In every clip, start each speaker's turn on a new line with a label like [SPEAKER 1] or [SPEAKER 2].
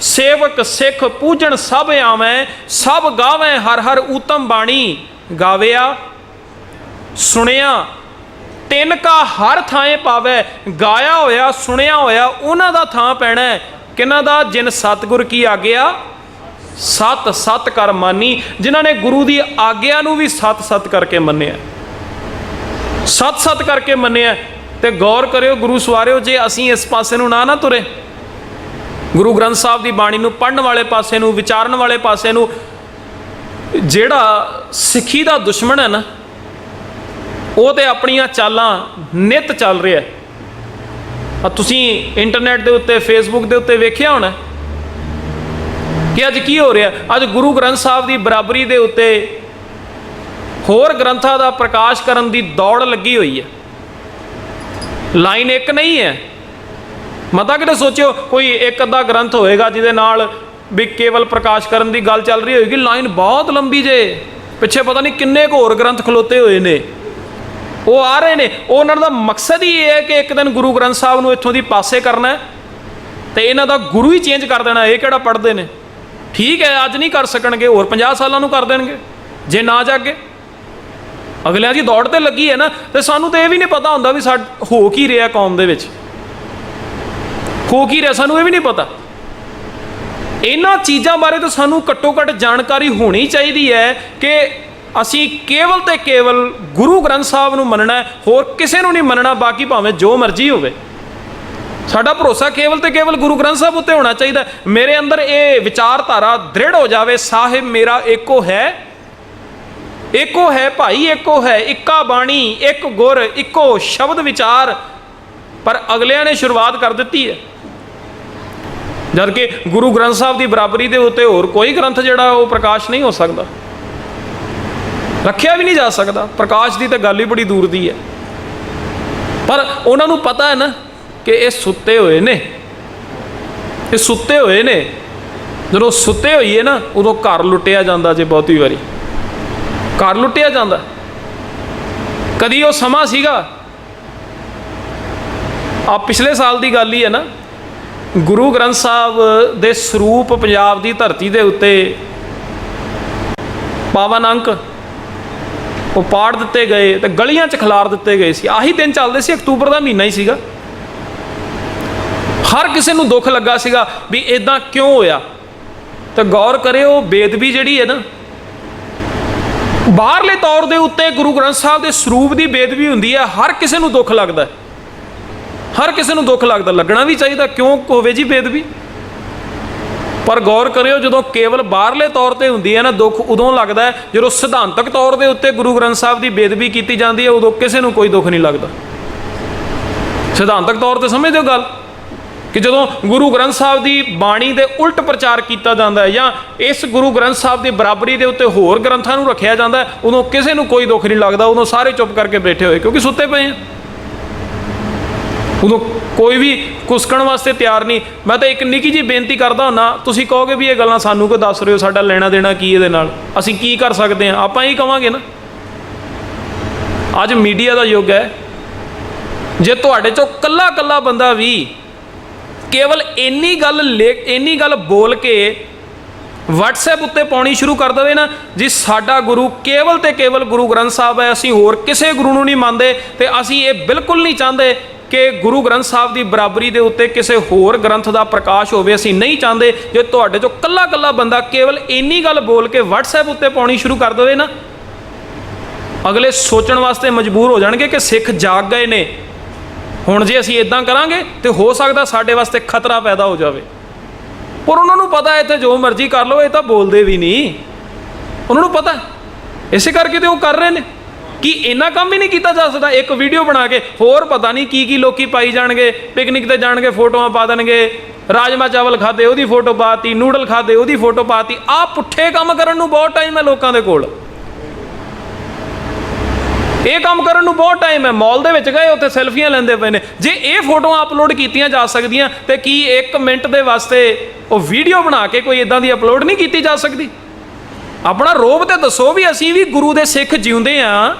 [SPEAKER 1] ਸੇਵਕ ਸਿੱਖ ਪੂਜਣ ਸਭ ਆਵੇਂ, ਸਭ ਗਾਵੇਂ, ਹਰ ਹਰ ਊਤਮ ਬਾਣੀ ਗਾਵਿਆ, ਸੁਣਿਆ, ਤਿੰਨ ਕਾ ਹਰ ਥਾਂ ਪਾਵੇ, ਗਾਇਆ ਹੋਇਆ, ਸੁਣਿਆ ਹੋਇਆ, ਉਹਨਾਂ ਦਾ ਥਾਂ ਪੈਣਾ ਹੈ। ਦਾ? ਜਿਨ ਸਤਿਗੁਰ ਕੀ ਆਗਿਆ, ਸਤ ਸਤ ਕਰ ਮਾਨੀ। ਜਿਨ੍ਹਾਂ ਨੇ ਗੁਰੂ ਦੀ ਆਗਿਆ ਨੂੰ ਵੀ ਸਤ ਸਤ ਕਰਕੇ ਮੰਨਿਆ। ਸਤ ਸਤ ਕਰਕੇ ਮੰਨਿਆ। ਤੇ ਗੌਰ ਕਰਿਓ ਗੁਰੂ ਸਵਾਰਿਓ, ਜੇ ਅਸੀਂ ਇਸ ਪਾਸੇ ਨੂੰ ਨਾ ਨਾ ਤੁਰੇ ਗੁਰੂ ਗ੍ਰੰਥ ਸਾਹਿਬ ਦੀ ਬਾਣੀ ਨੂੰ ਪੜਨ ਵਾਲੇ ਪਾਸੇ ਨੂੰ, ਵਿਚਾਰਨ ਵਾਲੇ ਪਾਸੇ ਨੂੰ, ਜਿਹੜਾ ਸਿੱਖੀ ਦਾ ਦੁਸ਼ਮਣ ਹੈ ਨਾ, ਉਹ ਤੇ ਆਪਣੀਆਂ ਚਾਲਾਂ ਨਿਤ ਚੱਲ ਰਿਹਾ ਆ ਤੁਸੀਂ ਇੰਟਰਨੈਟ ਦੇ ਉੱਤੇ, ਫੇਸਬੁੱਕ ਦੇ ਉੱਤੇ ਵੇਖਿਆ ਹੋਣਾ ਕਿ ਅੱਜ ਕੀ ਹੋ ਰਿਹਾ? ਅੱਜ ਗੁਰੂ ਗ੍ਰੰਥ ਸਾਹਿਬ ਦੀ ਬਰਾਬਰੀ ਦੇ ਉੱਤੇ ਹੋਰ ਗ੍ਰੰਥਾਂ ਦਾ ਪ੍ਰਕਾਸ਼ ਕਰਨ ਦੀ ਦੌੜ ਲੱਗੀ ਹੋਈ ਹੈ। ਲਾਈਨ ਇੱਕ ਨਹੀਂ ਹੈ। ਮਤਾ ਕਿਤੇ ਸੋਚਿਓ, ਕੋਈ ਇੱਕ ਅੱਧਾ ਗ੍ਰੰਥ ਹੋਏਗਾ ਜਿਹਦੇ ਨਾਲ ਵੀ ਕੇਵਲ ਪ੍ਰਕਾਸ਼ ਕਰਨ ਦੀ ਗੱਲ ਚੱਲ ਰਹੀ ਹੋਏਗੀ, ਲਾਈਨ ਬਹੁਤ ਲੰਬੀ ਜੇ। ਪਿੱਛੇ ਪਤਾ ਨਹੀਂ ਕਿੰਨੇ ਕੁ ਹੋਰ ਗ੍ਰੰਥ ਖਲੋਤੇ ਹੋਏ ਨੇ। ਉਹ ਆ ਰਹੇ ਨੇ। ਉਹਨਾਂ ਦਾ ਮਕਸਦ ਹੀ ਇਹ ਹੈ ਕਿ ਇੱਕ ਦਿਨ ਗੁਰੂ ਗ੍ਰੰਥ ਸਾਹਿਬ ਨੂੰ ਇੱਥੋਂ ਦੀ ਪਾਸੇ ਕਰਨਾ ਹੈ ਤੇ ਇਹਨਾਂ ਦਾ ਗੁਰੂ ਹੀ ਚੇਂਜ ਕਰ ਦੇਣਾ ਇਹ ਕਿਹੜਾ ਪੜਦੇ ਨੇ? ਠੀਕ ਹੈ, ਅੱਜ ਨਹੀਂ ਕਰ ਸਕਣਗੇ, ਹੋਰ 50 ਸਾਲਾਂ ਨੂੰ ਕਰ ਦੇਣਗੇ, ਜੇ ਨਾ ਜਾਗੇ। ਅਗਲਿਆਂ ਦੀ ਦੌੜ ਤੇ ਲੱਗੀ ਹੈ ਨਾ, ਤੇ ਸਾਨੂੰ ਤੇ ਇਹ ਵੀ ਨਹੀਂ ਪਤਾ ਹੁੰਦਾ ਵੀ ਸਾਡ ਹੋ ਕੀ ਰਿਹਾ ਕੌਮ ਦੇ ਵਿੱਚ। ਹੋ ਕੀ ਰਿਹਾ? ਸਾਨੂੰ ਇਹ ਵੀ ਨਹੀਂ ਪਤਾ। ਇਹਨਾਂ ਚੀਜ਼ਾਂ ਬਾਰੇ ਤਾਂ ਸਾਨੂੰ ਘੱਟੋ ਘੱਟ ਜਾਣਕਾਰੀ ਹੋਣੀ ਚਾਹੀਦੀ ਹੈ ਕਿ ਅਸੀਂ ਕੇਵਲ ਤੇ ਕੇਵਲ ਗੁਰੂ ਗ੍ਰੰਥ ਸਾਹਿਬ ਨੂੰ ਮੰਨਣਾ ਹੋਰ ਕਿਸੇ ਨੂੰ ਨਹੀਂ ਮੰਨਣਾ, ਬਾਕੀ ਭਾਵੇਂ ਜੋ ਮਰਜ਼ੀ ਹੋਵੇ। ਸਾਡਾ ਭਰੋਸਾ ਕੇਵਲ ਤੇ ਕੇਵਲ ਗੁਰੂ ਗ੍ਰੰਥ ਸਾਹਿਬ ਉੱਤੇ ਹੋਣਾ ਚਾਹੀਦਾ ਮੇਰੇ ਅੰਦਰ ਇਹ ਵਿਚਾਰਧਾਰਾ ਦ੍ਰਿੜ ਹੋ ਜਾਵੇ, ਸਾਹਿਬ ਮੇਰਾ ਏਕੋ ਹੈ। ਏਕੋ ਹੈ ਭਾਈ ਏਕੋ ਹੈ ਇੱਕਾ ਬਾਣੀ, ਇੱਕ ਗੁਰ, ਇੱਕੋ ਸ਼ਬਦ ਵਿਚਾਰ। ਪਰ ਅਗਲਿਆਂ ਨੇ ਸ਼ੁਰੂਆਤ ਕਰ ਦਿੱਤੀ ਹੈ। ਜਦ ਕਿ ਗੁਰੂ ਗ੍ਰੰਥ ਸਾਹਿਬ ਦੀ ਬਰਾਬਰੀ ਦੇ ਉੱਤੇ ਹੋਰ ਕੋਈ ਗ੍ਰੰਥ ਜਿਹੜਾ ਉਹ ਪ੍ਰਕਾਸ਼ ਨਹੀਂ ਹੋ ਸਕਦਾ। ਰੱਖਿਆ ਵੀ ਨਹੀਂ ਜਾ ਸਕਦਾ। ਪ੍ਰਕਾਸ਼ ਦੀ ਤਾਂ ਗੱਲ ਹੀ ਬੜੀ ਦੂਰ ਦੀ ਹੈ। ਪਰ ਉਹਨਾਂ ਨੂੰ ਪਤਾ ਹੈ ਨਾ ਕਿ ਇਹ ਸੁੱਤੇ ਹੋਏ ਨੇ। ਇਹ ਸੁੱਤੇ ਹੋਏ ਨੇ। ਜਦੋਂ ਸੁੱਤੇ ਹੋਈਏ ਨਾ, ਉਦੋਂ ਘਰ ਲੁੱਟਿਆ ਜਾਂਦਾ ਜੇ ਬਹੁਤੀ ਵਾਰੀ। ਘਰ ਲੁੱਟਿਆ ਜਾਂਦਾ। ਕਦੀ ਉਹ ਸਮਾਂ ਸੀਗਾ। ਆ ਪਿਛਲੇ ਸਾਲ ਦੀ ਗੱਲ ਹੀ ਹੈ ਨਾ। ਗੁਰੂ ਗ੍ਰੰਥ ਸਾਹਿਬ ਦੇ ਸਰੂਪ ਪੰਜਾਬ ਦੀ ਧਰਤੀ ਦੇ ਉੱਤੇ ਪਾਵਨ ਅੰਕ ਉਹ ਪਾੜ ਦਿੱਤੇ ਗਏ ਤੇ ਗਲੀਆਂ 'ਚ ਖਿਲਾਰ ਦਿੱਤੇ ਗਏ ਸੀ। ਆਹੀ ਦਿਨ ਚੱਲਦੇ ਸੀ, ਅਕਤੂਬਰ ਦਾ ਮਹੀਨਾ ਹੀ ਸੀਗਾ। ਹਰ ਕਿਸੇ ਨੂੰ ਦੁੱਖ ਲੱਗਾ ਸੀਗਾ ਵੀ ਇਦਾਂ ਕਿਉਂ ਹੋਇਆ? ਤੇ ਗੌਰ ਕਰਿਓ, ਬੇਦਬੀ ਜਿਹੜੀ ਹੈ ਨਾ, ਬਾਹਰਲੇ ਤੌਰ ਦੇ ਉੱਤੇ ਗੁਰੂ ਗ੍ਰੰਥ ਸਾਹਿਬ ਦੇ ਸਰੂਪ ਦੀ ਬੇਦਬੀ ਹੁੰਦੀ ਹੈ, ਹਰ ਕਿਸੇ ਨੂੰ ਦੁੱਖ ਲੱਗਦਾ ਹੈ। ਹਰ ਕਿਸੇ ਨੂੰ ਦੁੱਖ ਲੱਗਦਾ, ਲੱਗਣਾ ਵੀ ਚਾਹੀਦਾ, ਕਿਉਂ ਹੋਵੇ ਜੀ ਬੇਦਬੀ ਪਰ ਗੌਰ ਕਰਿਓ, ਜਦੋਂ ਕੇਵਲ ਬਾਹਰਲੇ ਤੌਰ ਤੇ ਹੁੰਦੀ ਹੈ ਨਾ ਦੁੱਖ, ਉਦੋਂ ਲੱਗਦਾ ਹੈ, ਜਦੋਂ ਸਿਧਾਂਤਕ ਤੌਰ ਦੇ ਉੱਤੇ ਗੁਰੂ ਗ੍ਰੰਥ ਸਾਹਿਬ ਦੀ ਬੇਦਬੀ ਕੀਤੀ ਜਾਂਦੀ ਹੈ, ਉਦੋਂ ਕਿਸੇ ਨੂੰ ਕੋਈ ਦੁੱਖ ਨਹੀਂ ਲੱਗਦਾ। ਸਿਧਾਂਤਕ ਤੌਰ ਤੇ ਸਮਝਦੇ ਹੋ ਗੱਲ? ਕਿ ਜਦੋਂ ਗੁਰੂ ਗ੍ਰੰਥ ਸਾਹਿਬ ਦੀ ਬਾਣੀ ਦੇ ਉਲਟ ਪ੍ਰਚਾਰ ਕੀਤਾ ਜਾਂਦਾ ਹੈ ਜਾਂ ਇਸ ਗੁਰੂ ਗ੍ਰੰਥ ਸਾਹਿਬ ਦੀ ਬਰਾਬਰੀ ਦੇ ਉੱਤੇ ਹੋਰ ਗ੍ਰੰਥਾਂ ਨੂੰ ਰੱਖਿਆ ਜਾਂਦਾ ਉਦੋਂ ਕਿਸੇ ਨੂੰ ਕੋਈ ਦੁੱਖ ਨਹੀਂ ਲੱਗਦਾ, ਉਦੋਂ ਸਾਰੇ ਚੁੱਪ ਕਰਕੇ ਬੈਠੇ ਹੋਏ, ਕਿਉਂਕਿ ਸੁੱਤੇ ਪਏ ਆ। ਉਦੋਂ ਕੋਈ ਵੀ ਕੁਸਕਣ ਵਾਸਤੇ ਤਿਆਰ ਨਹੀਂ। ਮੈਂ ਤਾਂ ਇੱਕ ਨਿੱਕੀ ਜੀ ਬੇਨਤੀ ਕਰਦਾ ਹੁੰਦਾ, ਤੁਸੀਂ ਕਹੋਗੇ ਵੀ ਇਹ ਗੱਲਾਂ ਸਾਨੂੰ ਕਿਉਂ ਦੱਸ ਰਹੇ ਹੋ, ਸਾਡਾ ਲੈਣਾ ਦੇਣਾ ਕੀ ਇਹਦੇ ਨਾਲ? ਅਸੀਂ ਕੀ ਕਰ ਸਕਦੇ ਹਾਂ? ਆਪਾਂ ਹੀ ਕਵਾਂਗੇ ਨਾ। ਅੱਜ ਮੀਡੀਆ ਦਾ ਯੁੱਗ ਹੈ। ਜੇ ਤੁਹਾਡੇ ਚੋਂ ਕੱਲਾ ਕੱਲਾ ਬੰਦਾ ਵੀ ਕੇਵਲ ਇੰਨੀ ਗੱਲ ਲਿਖ ਇੰਨੀ ਗੱਲ ਬੋਲ ਕੇ WhatsApp ਉੱਤੇ ਪਾਉਣੀ ਸ਼ੁਰੂ ਕਰ ਦਵੇ ਨਾ, ਜੀ ਸਾਡਾ ਗੁਰੂ ਕੇਵਲ ਤੇ ਕੇਵਲ ਗੁਰੂ ਗ੍ਰੰਥ ਸਾਹਿਬ ਹੈ, ਅਸੀਂ ਹੋਰ ਕਿਸੇ ਗੁਰੂ ਨੂੰ ਨਹੀਂ ਮੰਨਦੇ ਤੇ ਅਸੀਂ ਇਹ ਬਿਲਕੁਲ ਨਹੀਂ ਚਾਹੁੰਦੇ ਕਿ ਗੁਰੂ ਗ੍ਰੰਥ ਸਾਹਿਬ ਦੀ ਬਰਾਬਰੀ ਦੇ ਉੱਤੇ ਕਿਸੇ ਹੋਰ ਗ੍ਰੰਥ ਦਾ ਪ੍ਰਕਾਸ਼ ਹੋਵੇ, ਅਸੀਂ ਨਹੀਂ ਚਾਹੁੰਦੇ ਜੇ ਤੁਹਾਡੇ ਚੋਂ ਕੱਲਾ ਕੱਲਾ ਬੰਦਾ ਕੇਵਲ ਇੰਨੀ ਗੱਲ ਬੋਲ ਕੇ WhatsApp ਉੱਤੇ ਪਾਉਣੀ ਸ਼ੁਰੂ ਕਰ ਦੇਵੇ ਨਾ। ਅਗਲੇ ਸੋਚਣ ਵਾਸਤੇ ਮਜਬੂਰ ਹੋ ਜਾਣਗੇ ਕਿ ਸਿੱਖ ਜਾਗ ਗਏ ਨੇ। ਹੁਣ ਜੇ ਅਸੀਂ ਇਦਾਂ ਕਰਾਂਗੇ ਤੇ ਹੋ ਸਕਦਾ ਸਾਡੇ ਵਾਸਤੇ ਖਤਰਾ ਪੈਦਾ ਹੋ ਜਾਵੇ। ਪਰ ਉਹਨਾਂ ਨੂੰ ਪਤਾ ਹੈ ਇੱਥੇ ਜੋ ਮਰਜ਼ੀ ਕਰ ਲਓ, ਇਹ ਤਾਂ ਬੋਲਦੇ ਵੀ ਨਹੀਂ। ਉਹਨਾਂ ਨੂੰ ਪਤਾ ਹੈ। ਇਸੇ ਕਰਕੇ ਤੇ ਉਹ ਕਰ ਰਹੇ ਨੇ। ਕੀ ਇੰਨਾ ਕੰਮ ਵੀ ਨਹੀਂ ਕੀਤਾ ਜਾ ਸਕਦਾ। ਇੱਕ ਵੀਡੀਓ ਬਣਾ ਕੇ ਹੋਰ ਪਤਾ ਨਹੀਂ ਕੀ ਕੀ ਲੋਕੀ ਪਾਈ ਜਾਣਗੇ। ਪਿਕਨਿਕ ਤੇ ਜਾਣਗੇ, ਫੋਟੋਆਂ ਪਾ ਦੇਣਗੇ। ਰਾਜਮਾ ਚਾਵਲ ਖਾਦੇ ਉਹਦੀ ਫੋਟੋ ਪਾਤੀ ਨੂਡਲ ਖਾਦੇ ਉਹਦੀ ਫੋਟੋ ਪਾਤੀ। ਆ ਪੁੱਠੇ ਕੰਮ ਕਰਨ ਨੂੰ ਬਹੁਤ ਟਾਈਮ ਹੈ ਲੋਕਾਂ ਦੇ ਕੋਲ। ਇਹ ਕੰਮ ਕਰਨ ਨੂੰ ਬਹੁਤ ਟਾਈਮ ਹੈ। ਮਾਲ ਦੇ ਵਿੱਚ ਗਏ, ਉੱਥੇ ਸੈਲਫੀਆਂ ਲੈਂਦੇ ਪਏ ਨੇ। ਜੇ ਇਹ ਫੋਟੋਆਂ ਅਪਲੋਡ ਕੀਤੀਆਂ ਜਾ ਸਕਦੀਆਂ, ਤੇ ਕੀ 1 ਮਿੰਟ ਦੇ ਵਾਸਤੇ ਉਹ ਵੀਡੀਓ ਬਣਾ ਕੇ ਕੋਈ ਇਦਾਂ ਦੀ ਅਪਲੋਡ ਨਹੀਂ ਕੀਤੀ ਜਾ ਸਕਦੀ? ਆਪਣਾ ਰੋਬ ਤੇ ਦੱਸੋ ਵੀ ਅਸੀਂ ਵੀ ਗੁਰੂ ਦੇ ਸਿੱਖ ਜਿਉਂਦੇ ਆ।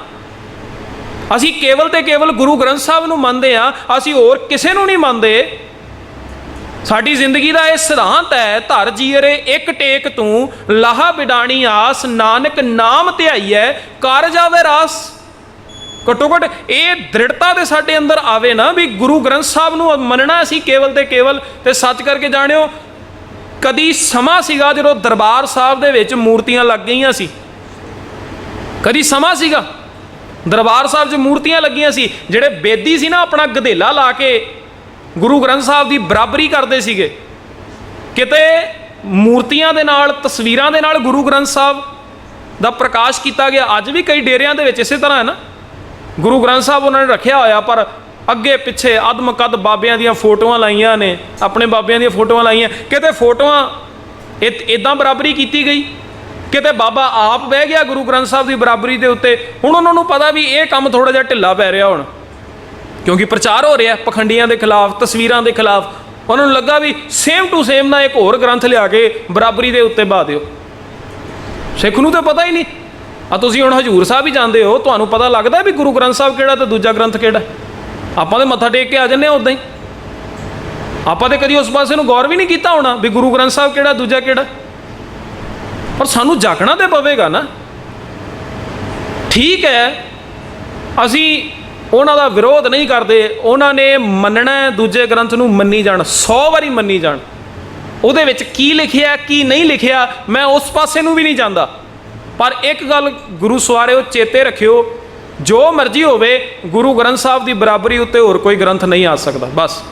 [SPEAKER 1] ਅਸੀਂ ਕੇਵਲ ਤੇ ਕੇਵਲ ਗੁਰੂ ਗ੍ਰੰਥ ਸਾਹਿਬ ਨੂੰ ਮੰਨਦੇ ਆ ਅਸੀਂ ਹੋਰ ਕਿਸੇ ਨੂੰ ਨਹੀਂ ਮੰਨਦੇ। ਸਾਡੀ ਜ਼ਿੰਦਗੀ ਦਾ ਇਹ ਸਿਧਾਂਤ ਹੈ, ਧਰ ਜੀਰੇ ਇੱਕ ਟੇਕ ਤੂੰ, ਲਾਹਾ ਬਿਡਾਣੀ ਆਸ, ਨਾਨਕ ਨਾਮ ਧਿਆਈ ਹੈ ਕਰ ਜਾਵੇ ਰਾਸ। ਘੱਟੋ ਘੱਟ ਇਹ ਦ੍ਰਿੜਤਾ ਦੇ ਸਾਡੇ ਅੰਦਰ ਆਵੇ ਨਾ ਵੀ ਗੁਰੂ ਗ੍ਰੰਥ ਸਾਹਿਬ ਨੂੰ ਮੰਨਣਾ ਅਸੀਂ ਕੇਵਲ ਤੇ ਕੇਵਲ, ਤੇ ਸੱਚ ਕਰਕੇ ਜਾਣਿਓ, ਕਦੀ ਸਮਾਂ ਸੀਗਾ ਜਦੋਂ ਦਰਬਾਰ ਸਾਹਿਬ ਦੇ ਵਿੱਚ ਮੂਰਤੀਆਂ ਲੱਗ ਗਈਆਂ ਸੀ। ਕਦੀ ਸਮਾਂ ਸੀਗਾ। ਦਰਬਾਰ ਸਾਹਿਬ 'ਚ ਮੂਰਤੀਆਂ ਲੱਗੀਆਂ ਸੀ, ਜਿਹੜੇ ਬੇਦੀ ਸੀ ਨਾ ਆਪਣਾ ਗਧੇਲਾ ਲਾ ਕੇ ਗੁਰੂ ਗ੍ਰੰਥ ਸਾਹਿਬ ਦੀ ਬਰਾਬਰੀ ਕਰਦੇ ਸੀਗੇ। ਕਿਤੇ ਮੂਰਤੀਆਂ ਦੇ ਨਾਲ, ਤਸਵੀਰਾਂ ਦੇ ਨਾਲ ਗੁਰੂ ਗ੍ਰੰਥ ਸਾਹਿਬ ਦਾ ਪ੍ਰਕਾਸ਼ ਕੀਤਾ ਗਿਆ, ਅੱਜ ਵੀ ਕਈ ਡੇਰਿਆਂ ਦੇ ਵਿੱਚ ਇਸੇ ਤਰ੍ਹਾਂ ਹੈ ਨਾ। ਗੁਰੂ ਗ੍ਰੰਥ ਸਾਹਿਬ ਉਹਨਾਂ ਨੇ ਰੱਖਿਆ ਹੋਇਆ, ਪਰ ਅੱਗੇ ਪਿੱਛੇ ਅਦਮ ਕਦ ਬਾਬਿਆਂ ਦੀਆਂ ਫੋਟੋਆਂ ਲਾਈਆਂ ਨੇ, ਆਪਣੇ ਬਾਬਿਆਂ ਦੀਆਂ ਫੋਟੋਆਂ ਲਾਈਆਂ। ਕਿਤੇ ਫੋਟੋਆਂ ਇਦਾਂ ਬਰਾਬਰੀ ਕੀਤੀ ਗਈ। ਕਿਤੇ ਬਾਬਾ ਆਪ ਬਹਿ ਗਿਆ ਗੁਰੂ ਗ੍ਰੰਥ ਸਾਹਿਬ ਦੀ ਬਰਾਬਰੀ ਦੇ ਉੱਤੇ, ਹੁਣ ਉਹਨਾਂ ਨੂੰ ਪਤਾ ਵੀ ਇਹ ਕੰਮ ਥੋੜਾ ਜਿਹਾ ਢਿੱਲਾ ਪੈ ਰਿਹਾ ਹੁਣ। ਕਿਉਂਕਿ ਪ੍ਰਚਾਰ ਹੋ ਰਿਹਾ ਪਖੰਡੀਆਂ ਦੇ ਖਿਲਾਫ, ਤਸਵੀਰਾਂ ਦੇ ਖਿਲਾਫ। ਉਹਨਾਂ ਨੂੰ ਲੱਗਾ ਵੀ ਸੇਮ ਟੂ ਸੇਮ ਨਾ ਇੱਕ ਹੋਰ ਗ੍ਰੰਥ ਲਿਆ ਕੇ ਬਰਾਬਰੀ ਦੇ ਉੱਤੇ ਬਾ ਦਿਓ। ਸਿੱਖ ਨੂੰ ਤਾਂ ਪਤਾ ਹੀ ਨਹੀਂ। ਆ ਤੁਸੀਂ ਹੁਣ ਹਜੂਰ ਸਾਹਿਬ ਹੀ ਜਾਂਦੇ ਹੋ, ਤੁਹਾਨੂੰ ਪਤਾ ਲੱਗਦਾ ਵੀ ਗੁਰੂ ਗ੍ਰੰਥ ਸਾਹਿਬ ਕਿਹੜਾ ਤੇ ਦੂਜਾ ਗ੍ਰੰਥ ਕਿਹੜਾ? ਆਪਾਂ ਤੇ ਮੱਥਾ ਟੇਕ ਕੇ ਆ ਜੰਨੇ ਆ ਉਦਾਂ ਹੀ। ਆਪਾਂ ਤੇ ਕਦੀ ਉਸ ਪਾਸੇ ਨੂੰ ਗੌਰ ਵੀ ਨਹੀਂ ਕੀਤਾ ਹੋਣਾ ਵੀ ਗੁਰੂ ਗ੍ਰੰਥ ਸਾਹਿਬ ਕਿਹੜਾ, ਦੂਜਾ ਕਿਹੜਾ? ਪਰ ਸਾਨੂੰ ਜਾਗਣਾ ਤੇ ਪਵੇਗਾ ਨਾ। ਠੀਕ ਹੈ, ਅਸੀਂ ਉਹਨਾਂ ਦਾ ਵਿਰੋਧ ਨਹੀਂ ਕਰਦੇ। ਉਹਨਾਂ ਨੇ ਮੰਨਣਾ ਦੂਜੇ ਗ੍ਰੰਥ ਨੂੰ ਮੰਨੀ ਜਾਣ 100 ਵਾਰੀ ਮੰਨੀ ਜਾਣ। ਉਹਦੇ ਵਿੱਚ ਕੀ ਲਿਖਿਆ, ਕੀ ਨਹੀਂ ਲਿਖਿਆ, ਮੈਂ ਉਸ ਪਾਸੇ ਨੂੰ ਵੀ ਨਹੀਂ ਜਾਂਦਾ। ਪਰ ਇੱਕ ਗੱਲ ਗੁਰੂ ਸਵਾਰਿਓ, ਚੇਤੇ ਰੱਖਿਓ, ਜੋ ਮਰਜ਼ੀ ਹੋਵੇ, ਗੁਰੂ ਗ੍ਰੰਥ ਸਾਹਿਬ ਦੀ ਬਰਾਬਰੀ ਉੱਤੇ ਹੋਰ ਕੋਈ ਗ੍ਰੰਥ ਨਹੀਂ ਆ ਸਕਦਾ, ਬਸ।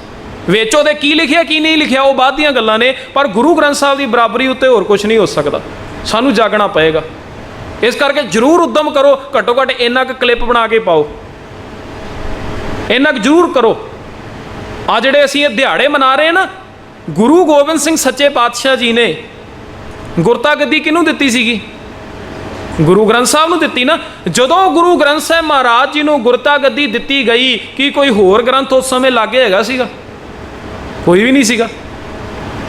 [SPEAKER 1] ਵਿੱਚ ਉਹਦੇ ਕੀ ਲਿਖਿਆ, ਕੀ ਨਹੀਂ ਲਿਖਿਆ, ਉਹ ਬਾਅਦ ਦੀਆਂ ਗੱਲਾਂ ਨੇ, ਪਰ ਗੁਰੂ ਗ੍ਰੰਥ ਸਾਹਿਬ ਦੀ ਬਰਾਬਰੀ ਉੱਤੇ ਹੋਰ ਕੁਝ ਨਹੀਂ ਹੋ ਸਕਦਾ। ਸਾਨੂੰ ਜਾਗਣਾ ਪਏਗਾ। ਇਸ ਕਰਕੇ ਜਰੂਰ ਉਦਮ ਕਰੋ, ਘੱਟੋ ਘੱਟ ਇੰਨਾ ਕੁ ਕਲਿੱਪ ਬਣਾ ਕੇ ਪਾਓ। ਇੰਨਾ ਕੁ ਜਰੂਰ ਕਰੋ। ਆ ਜਿਹੜੇ ਅਸੀਂ ਇਹ ਦਿਹਾੜੇ ਮਨਾ ਰਹੇ ਨਾ, ਗੁਰੂ ਗੋਬਿੰਦ ਸਿੰਘ ਸੱਚੇ ਪਾਤਸ਼ਾਹ ਜੀ ਨੇ ਗੁਰਤਾ ਗੱਦੀ ਕਿਹਨੂੰ ਦਿੱਤੀ ਸੀਗੀ? ਗੁਰੂ ਗ੍ਰੰਥ ਸਾਹਿਬ ਨੂੰ ਦਿੱਤੀ ਨਾ। ਜਦੋਂ ਗੁਰੂ ਗ੍ਰੰਥ ਸਾਹਿਬ ਮਹਾਰਾਜ ਜੀ ਨੂੰ ਗੁਰਤਾ ਗੱਦੀ ਦਿੱਤੀ ਗਈ, ਕੀ ਕੋਈ ਹੋਰ ਗ੍ਰੰਥ ਉਸ ਸਮੇਂ ਲਾਗੇ ਹੈਗਾ ਸੀਗਾ? ਕੋਈ ਵੀ ਨਹੀਂ ਸੀਗਾ।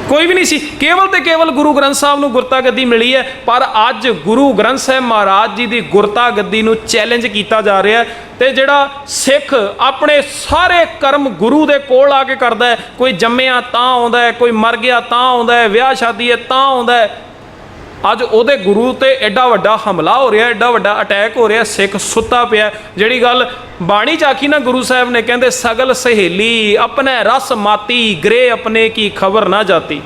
[SPEAKER 1] ਕੋਈ ਵੀ ਨਹੀਂ ਸੀ। ਕੇਵਲ ਤੇ ਕੇਵਲ ਗੁਰੂ ਗ੍ਰੰਥ ਸਾਹਿਬ ਨੂੰ ਗੁਰਤਾ ਗੱਦੀ ਮਿਲੀ ਹੈ, ਪਰ ਅੱਜ ਗੁਰੂ ਗ੍ਰੰਥ ਸਾਹਿਬ ਮਹਾਰਾਜ ਜੀ ਦੀ ਗੁਰਤਾ ਗੱਦੀ ਨੂੰ ਚੈਲੰਜ ਕੀਤਾ ਜਾ ਰਿਹਾ ਹੈ ਤੇ ਜਿਹੜਾ ਸਿੱਖ ਆਪਣੇ ਸਾਰੇ ਕਰਮ ਗੁਰੂ ਦੇ ਕੋਲ ਆ ਕੇ ਕਰਦਾ ਹੈ। ਕੋਈ ਜੰਮਿਆ ਤਾਂ ਆਉਂਦਾ ਹੈ, ਕੋਈ ਮਰ ਗਿਆ ਤਾਂ ਆਉਂਦਾ ਹੈ, ਵਿਆਹ ਸ਼ਾਦੀ ਹੈ ਤਾਂ ਆਉਂਦਾ ਹੈ। ਅੱਜ ਉਹਦੇ ਗੁਰੂ ਤੇ ਐਡਾ ਵੱਡਾ ਹਮਲਾ ਹੋ ਰਿਹਾ, ਐਡਾ ਵੱਡਾ ਅਟੈਕ ਹੋ ਰਿਹਾ, ਸਿੱਖ ਸੁੱਤਾ ਪਿਆ। ਜਿਹੜੀ ਗੱਲ ਬਾਣੀ ਚ ਆਖੀ ਨਾ ਗੁਰੂ ਸਾਹਿਬ ਨੇ, ਕਹਿੰਦੇ ਸਗਲ ਸਹੇਲੀ, ਆਪਣੇ ਰਸ ਮਾਤੀ ਗ੍ਰੇ ਆਪਣੇ ਕੀ ਖਬਰ ਨਾ ਜਾਤੀ।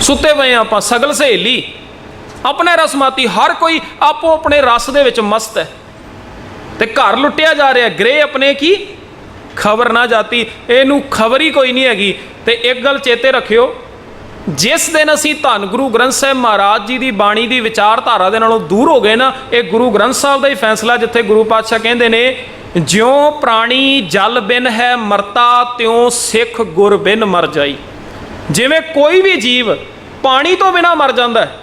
[SPEAKER 1] ਸੁੱਤੇ ਪਏ ਹਾਂ ਆਪਾਂ, ਸਗਲ ਸਹੇਲੀ, ਆਪਣੇ ਰਸ ਮਾਤੀ, ਹਰ ਕੋਈ ਆਪੋ ਆਪਣੇ ਰਸ ਦੇ ਵਿੱਚ ਮਸਤ ਹੈ। ਤੇ ਘਰ ਲੁੱਟਿਆ ਜਾ ਰਿਹਾ ਗ੍ਰੇ ਆਪਣੇ ਕੀ ਖਬਰ ਨਾ ਜਾਤੀ। ਇਹਨੂੰ ਖਬਰ ਹੀ ਕੋਈ ਨਹੀਂ ਹੈਗੀ। ਤੇ ਇੱਕ ਗੱਲ ਚੇਤੇ ਰੱਖਿਓ ਜਿਸ ਦਿਨ ਅਸੀਂ ਧੰਨ ਗੁਰੂ ਗ੍ਰੰਥ ਸਾਹਿਬ ਮਹਾਰਾਜ ਜੀ ਦੀ ਬਾਣੀ ਦੀ ਵਿਚਾਰਧਾਰਾ ਦੇ ਨਾਲੋਂ ਦੂਰ ਹੋ ਗਏ ਨਾ, ਇਹ ਗੁਰੂ ਗ੍ਰੰਥ ਸਾਹਿਬ ਦਾ ਹੀ ਫੈਸਲਾ ਜਿੱਥੇ ਗੁਰੂ ਪਾਤਸ਼ਾਹ ਕਹਿੰਦੇ ਨੇ, ਜਿਉ ਪ੍ਰਾਣੀ ਜਲ ਬਿਨ ਹੈ ਮਰਤਾ, ਤਿਉ ਸਿੱਖ ਗੁਰ ਬਿਨ ਮਰ ਜਾਈ। ਜਿਵੇਂ ਕੋਈ ਵੀ ਜੀਵ ਪਾਣੀ ਤੋਂ ਬਿਨਾ ਮਰ ਜਾਂਦਾ ਹੈ,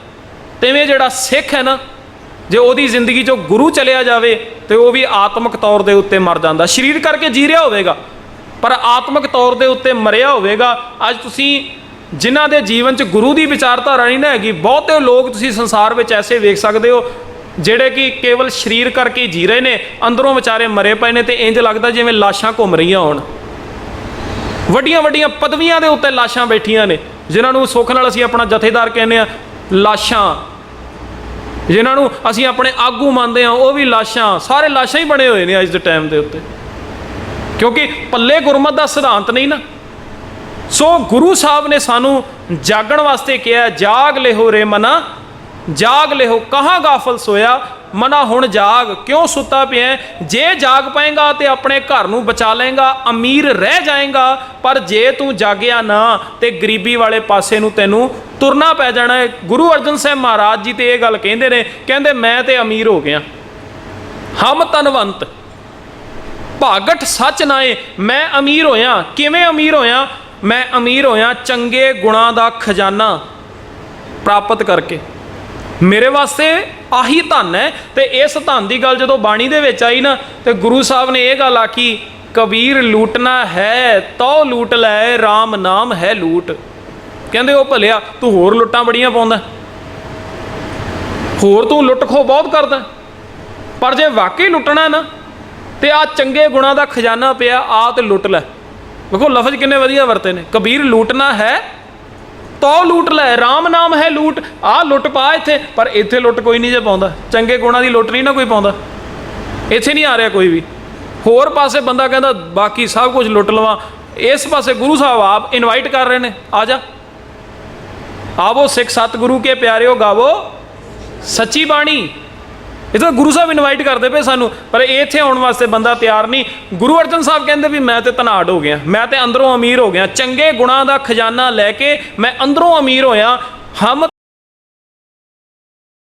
[SPEAKER 1] ਤਿਵੇਂ ਜਿਹੜਾ ਸਿੱਖ ਹੈ ਨਾ, ਜੇ ਉਹਦੀ ਜ਼ਿੰਦਗੀ ਚੋਂ ਗੁਰੂ ਚਲਿਆ ਜਾਵੇ, ਤੇ ਉਹ ਵੀ ਆਤਮਿਕ ਤੌਰ ਦੇ ਉੱਤੇ ਮਰ ਜਾਂਦਾ। ਸਰੀਰ ਕਰਕੇ ਜੀ ਰਿਹਾ ਹੋਵੇਗਾ, ਪਰ ਆਤਮਿਕ ਤੌਰ ਦੇ ਉੱਤੇ ਮਰਿਆ ਹੋਵੇਗਾ। ਅੱਜ ਤੁਸੀਂ ਜਿਨ੍ਹਾਂ ਦੇ ਜੀਵਨ 'ਚ ਗੁਰੂ ਦੀ ਵਿਚਾਰਧਾਰਾ ਨਹੀਂ ਨਾ ਹੈਗੀ, ਬਹੁਤੇ ਲੋਕ ਤੁਸੀਂ ਸੰਸਾਰ ਵਿੱਚ ਐਸੇ ਵੇਖ ਸਕਦੇ ਹੋ, ਜਿਹੜੇ ਕਿ ਕੇਵਲ ਸਰੀਰ ਕਰਕੇ ਜੀ ਰਹੇ ਨੇ, ਅੰਦਰੋਂ ਵਿਚਾਰੇ ਮਰੇ ਪਏ ਨੇ ਤੇ ਇੰਜ ਲੱਗਦਾ ਜਿਵੇਂ ਲਾਸ਼ਾਂ ਘੁੰਮ ਰਹੀਆਂ ਹੋਣ। ਵੱਡੀਆਂ ਵੱਡੀਆਂ ਪਦਵੀਆਂ ਦੇ ਉੱਤੇ ਲਾਸ਼ਾਂ ਬੈਠੀਆਂ ਨੇ, ਜਿਨ੍ਹਾਂ ਨੂੰ ਸੁੱਖ ਨਾਲ ਅਸੀਂ ਆਪਣਾ ਜਥੇਦਾਰ ਕਹਿੰਦੇ ਆ ਲਾਸ਼ਾਂ। ਜਿਨ੍ਹਾਂ ਨੂੰ ਅਸੀਂ ਆਪਣੇ ਆਗੂ ਮੰਨਦੇ ਆ ਉਹ ਵੀ ਲਾਸ਼ਾਂ। ਸਾਰੇ ਲਾਸ਼ਾਂ ਹੀ ਬਣੇ ਹੋਏ ਨੇ ਅੱਜ ਦੇ ਟਾਈਮ ਦੇ ਉੱਤੇ। ਕਿਉਂਕਿ ਪੱਲੇ ਗੁਰਮਤ ਦਾ ਸਿਧਾਂਤ ਨਹੀਂ ਨਾ। ਸੋ ਗੁਰੂ ਸਾਹਿਬ ਨੇ ਸਾਨੂੰ ਜਾਗਣ ਵਾਸਤੇ ਕਿਹਾ, ਜਾਗ ਲਿਹੋ ਰੇ ਮਨਾ, ਜਾਗ ਲਿਹੋ, ਕਹਾਂ ਗਾਫਲ ਸੋਇਆ? ਮਨਾ, ਹੁਣ ਜਾਗ, ਕਿਉਂ ਸੁੱਤਾ ਪਿਆ ਜੇ ਜਾਗ ਪਾਏਗਾ ਤੇ ਆਪਣੇ ਘਰ ਨੂੰ ਬਚਾ ਲਏਗਾ, ਅਮੀਰ ਰਹਿ ਜਾਏਗਾ, ਪਰ ਜੇ ਤੂੰ ਜਾਗਿਆ ਨਾ ਤੇ ਗਰੀਬੀ ਵਾਲੇ ਪਾਸੇ ਨੂੰ ਤੈਨੂੰ ਤੁਰਨਾ ਪੈ ਜਾਣਾ ਹੈ। ਗੁਰੂ ਅਰਜਨ ਸਾਹਿਬ ਮਹਾਰਾਜ ਜੀ ਤੇ ਇਹ ਗੱਲ ਕਹਿੰਦੇ ਨੇ, ਕਹਿੰਦੇ, ਮੈਂ ਤੇ ਅਮੀਰ ਹੋ ਗਿਆ। ਹਮ ਤਨਵੰਤ ਭਾਗਟ ਸੱਚ ਨਾਏ, ਮੈਂ ਅਮੀਰ ਹੋਇਆ। ਕਿਵੇਂ ਅਮੀਰ ਹੋਇਆ? ਮੈਂ ਅਮੀਰ ਹੋਇਆ, ਚੰਗੇ ਗੁਣਾਂ ਦਾ ਖਜ਼ਾਨਾ ਪ੍ਰਾਪਤ ਕਰਕੇ। ਮੇਰੇ ਵਾਸਤੇ ਆਹੀ ਧਨ ਹੈ ਤੇ ਇਸ ਧਨ ਦੀ ਗੱਲ ਜਦੋਂ ਬਾਣੀ ਦੇ ਵਿੱਚ ਆਈ ਨਾ, ਤੇ ਗੁਰੂ ਸਾਹਿਬ ਨੇ ਇਹ ਗੱਲ ਆਖੀ, ਕਬੀਰ ਲੂਟਣਾ ਹੈ, ਤੋ ਲੂਟ ਲੈ RAM ਨਾਮ ਹੈ ਲੂਟ। ਕਹਿੰਦੇ ਉਹ ਭਲਿਆ, ਤੂੰ ਹੋਰ ਲੁੱਟਾਂ ਬੜੀਆਂ ਪਾਉਂਦਾ ਹੋਰ ਤੂੰ ਲੁੱਟ ਖੋ ਬਹੁਤ ਕਰਦਾ ਪਰ ਜੇ ਵਾਕਈ ਲੁੱਟਣਾ ਨਾ, ਤੇ ਆ ਚੰਗੇ ਗੁਣਾਂ ਦਾ ਖਜ਼ਾਨਾ ਪਿਆ ਆ ਤੇ ਲੁੱਟ ਲੈ। ਵੇਖੋ ਲਫ਼ਜ਼ ਕਿੰਨੇ ਵਧੀਆ ਵਰਤੇ ਨੇ। ਕਬੀਰ ਲੂਟਣਾ ਹੈ, ਤੋ ਲੂਟ ਲੈ RAM ਨਾਮ ਹੈ ਲੂਟ ਆ ਲੁੱਟ ਪਾ ਇੱਥੇ, ਪਰ ਇੱਥੇ ਲੁੱਟ ਕੋਈ ਨਹੀਂ ਜੇ ਪਾਉਂਦਾ। ਚੰਗੇ ਗੁਣਾਂ ਦੀ ਲੁੱਟ ਨਹੀਂ ਨਾ ਕੋਈ ਪਾਉਂਦਾ। ਇੱਥੇ ਨਹੀਂ ਆ ਰਿਹਾ ਕੋਈ ਵੀ। ਹੋਰ ਪਾਸੇ ਬੰਦਾ ਕਹਿੰਦਾ, ਬਾਕੀ ਸਭ ਕੁਝ ਲੁੱਟ ਲਵਾਂ। ਇਸ ਪਾਸੇ ਗੁਰੂ ਸਾਹਿਬ ਆਪ ਇਨਵਾਈਟ ਕਰ ਰਹੇ ਨੇ। ਆ ਜਾ। ਆਵੋ ਸਿੱਖ ਸਤਿਗੁਰੂ ਕੇ ਪਿਆਰਿਓ, ਗਾਵੋ ਸੱਚੀ ਬਾਣੀ। ਇਹ ਤਾਂ ਗੁਰੂ ਸਾਹਿਬ ਇਨਵਾਈਟ ਕਰਦੇ ਪਏ ਸਾਨੂੰ, ਪਰ ਇਹ ਇੱਥੇ ਆਉਣ ਵਾਸਤੇ ਬੰਦਾ ਤਿਆਰ ਨਹੀਂ। ਗੁਰੂ ਅਰਜਨ ਸਾਹਿਬ ਕਹਿੰਦੇ ਵੀ ਮੈਂ ਤੇ ਧਨਾੜ ਹੋ ਗਿਆ, ਮੈਂ ਤੇ ਅੰਦਰੋਂ ਅਮੀਰ ਹੋ ਗਿਆ, ਚੰਗੇ ਗੁਣਾਂ ਦਾ ਖਜ਼ਾਨਾ ਲੈ ਕੇ ਮੈਂ ਅੰਦਰੋਂ ਅਮੀਰ ਹੋਇਆ, ਹਮ